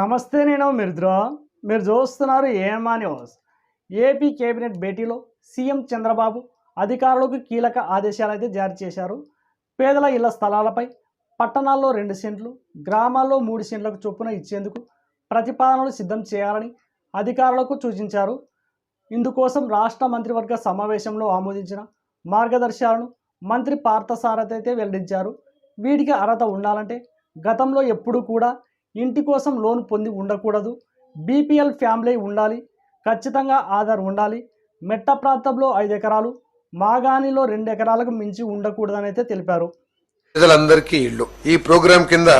నమస్తే నేను మిర్ద్రా మీరు చూస్తున్నారు ఏమా న్యూస్. ఏపీ కేబినెట్ భేటీలో సీఎం చంద్రబాబు అధికారులకు కీలక ఆదేశాలు అయితే జారీ చేశారు. పేదల ఇళ్ళ స్థలాలపై పట్టణాల్లో రెండు సెంట్లు గ్రామాల్లో మూడు సెంట్లకు చొప్పున ఇచ్చేందుకు ప్రతిపాదనలు సిద్ధం చేయాలని అధికారులకు సూచించారు. ఇందుకోసం రాష్ట్ర మంత్రివర్గ సమావేశంలో ఆమోదించిన మార్గదర్శకాలను మంత్రి పార్థసారథి అయితే వెల్లడించారు. వీటికి అర్హత ఉండాలంటే గతంలో ఎప్పుడూ కూడా ఇంటి కోసం లోన్ పొంది ఉండకూడదు. బీపీఎల్ ఫ్యామిలీ ఉండాలి. ఖచ్చితంగా ఆధార్ ఉండాలి. మెట్ట ప్రాంతంలో ఐదు ఎకరాలు మాగాణిలో రెండు ఎకరాలకు మించి ఉండకూడదని అయితే తెలిపారు. ప్రజలందరికీ ఇల్లు. ఈ ప్రోగ్రాం కింద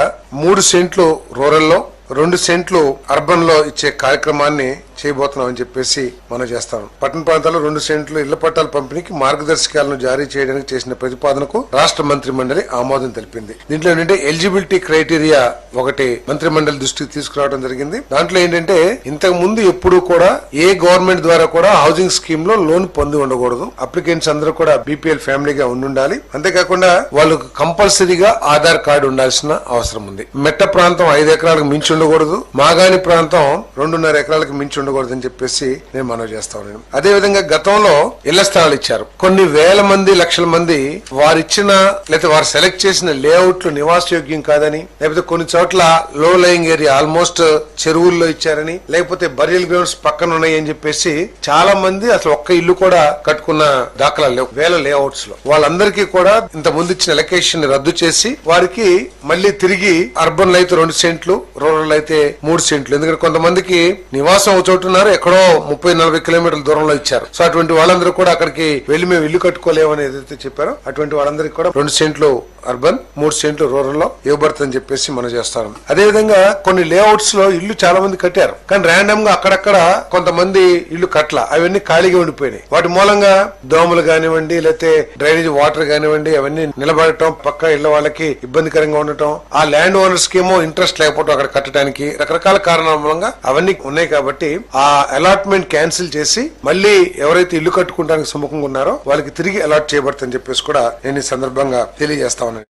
మూడు సెంట్లు రూరల్లో రెండు సెంట్లు అర్బన్లో ఇచ్చే కార్యక్రమాన్ని చేయబోతున్నామని చెప్పేసి మనం చేస్తాం. పట్టణ ప్రాంతాల్లో రెండు సెంట్లు ఇళ్ళ పట్టాల పంపిణీకి మార్గదర్శకాలను జారీ చేయడానికి చేసిన ప్రతిపాదనకు రాష్ట్ర మంత్రి మండలి ఆమోదం తెలిపింది. దీంట్లో ఏంటంటే ఎలిజిబిలిటీ క్రైటీరియా ఒకటి మంత్రి మండలి దృష్టికి తీసుకురావడం జరిగింది. దాంట్లో ఏంటంటే ఇంతకు ముందు ఎప్పుడు కూడా ఏ గవర్నమెంట్ ద్వారా కూడా హౌసింగ్ స్కీమ్లో లోన్ పొంది ఉండకూడదు. అప్లికెంట్స్ అందరూ కూడా బీపీఎల్ ఫ్యామిలీగా ఉండి ఉండాలి. అంతేకాకుండా వాళ్ళకు కంపల్సరీగా ఆధార్ కార్డు ఉండాల్సిన అవసరం ఉంది. మెట్ట ప్రాంతం ఐదు ఎకరాలకు మించి ఉండకూడదు. మాగాణి ప్రాంతం రెండున్నర ఎకరాలకు మించి ఉండకూడదు. ఉండకూడదని చెప్పేసి నేను మనవి చేస్తా ఉన్నాను. అదే విధంగా గతంలో ఇళ్ళ స్థలాలు ఇచ్చారు. కొన్ని వేల మంది లక్షల మంది వారిచ్చిన లేకపోతే వారు సెలెక్ట్ చేసిన లేఅవుట్లు నివాసయోగ్యం కాదని లేకపోతే కొన్ని చోట్ల లో లయింగ్ ఏరియా ఆల్మోస్ట్ చెరువుల్లో ఇచ్చారని లేకపోతే బరియల్ గ్రౌండ్స్ పక్కన ఉన్నాయని చెప్పేసి చాలా మంది అసలు ఒక్క ఇల్లు కూడా కట్టుకున్న దాఖలా లేవు. వేల లేఅవుట్స్లో. వాళ్ళందరికీ కూడా ఇంత ముందు ఇచ్చిన ఎలకేషన్ రద్దు చేసి వారికి మళ్ళీ తిరిగి అర్బన్లో అయితే రెండు సెంట్లు రూరల్ అయితే మూడు సెంట్లు. ఎందుకంటే కొంతమందికి నివాసం ఒక చోట ఉన్నారు ఎక్కడో ముప్పై నలభై కిలోమీటర్ల దూరంలో ఇచ్చారు. సో అటువంటి వాళ్ళందరూ కూడా అక్కడికి వెళ్ళి మేము ఇల్లు కట్టుకోలేము అని ఏదైతే చెప్పారో అటువంటి వాళ్ళందరికీ కూడా రెండు సెంట్లు అర్బన్ మూడు సెంట్లు రూరల్లో ఇవ్వబడుతుందని చెప్పేసి మనం చేస్తాం అదే విధంగా కొన్ని లేఅవుట్స్లో ఇల్లు చాలా మంది కట్టారు. కానీ ర్యాండమ్గా అక్కడక్కడ కొంతమంది ఇల్లు కట్ల అవన్నీ ఖాళీగా ఉండిపోయినాయి. వాటి మూలంగా దోమలు కానివ్వండి లేకపోతే డ్రైనేజ్ వాటర్ కానివ్వండి అవన్నీ నిలబడటం పక్క ఇళ్ళ వాళ్ళకి ఇబ్బందికరంగా ఉండటం ఆ ల్యాండ్ ఓనర్స్కి ఏమో ఇంట్రెస్ట్ లేకపోవడం అక్కడ కట్టడానికి రకరకాల కారణాల మూలంగా అవన్నీ ఉన్నాయి కాబట్టి ఆ అలాట్మెంట్ క్యాన్సిల్ చేసి మళ్ళీ ఎవరైతే ఇల్లు కట్టుకోవడానికి సుముఖంగా ఉన్నారో వాళ్ళకి తిరిగి అలాట్ చేయబడుతుందని చెప్పేసి కూడా నేను ఈ సందర్భంగా తెలియజేస్తా ఉన్నాను.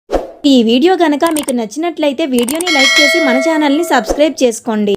ఈ వీడియో కనుక మీకు నచ్చినట్లయితే వీడియోని లైక్ చేసి మన ఛానల్ని సబ్స్క్రైబ్ చేసుకోండి.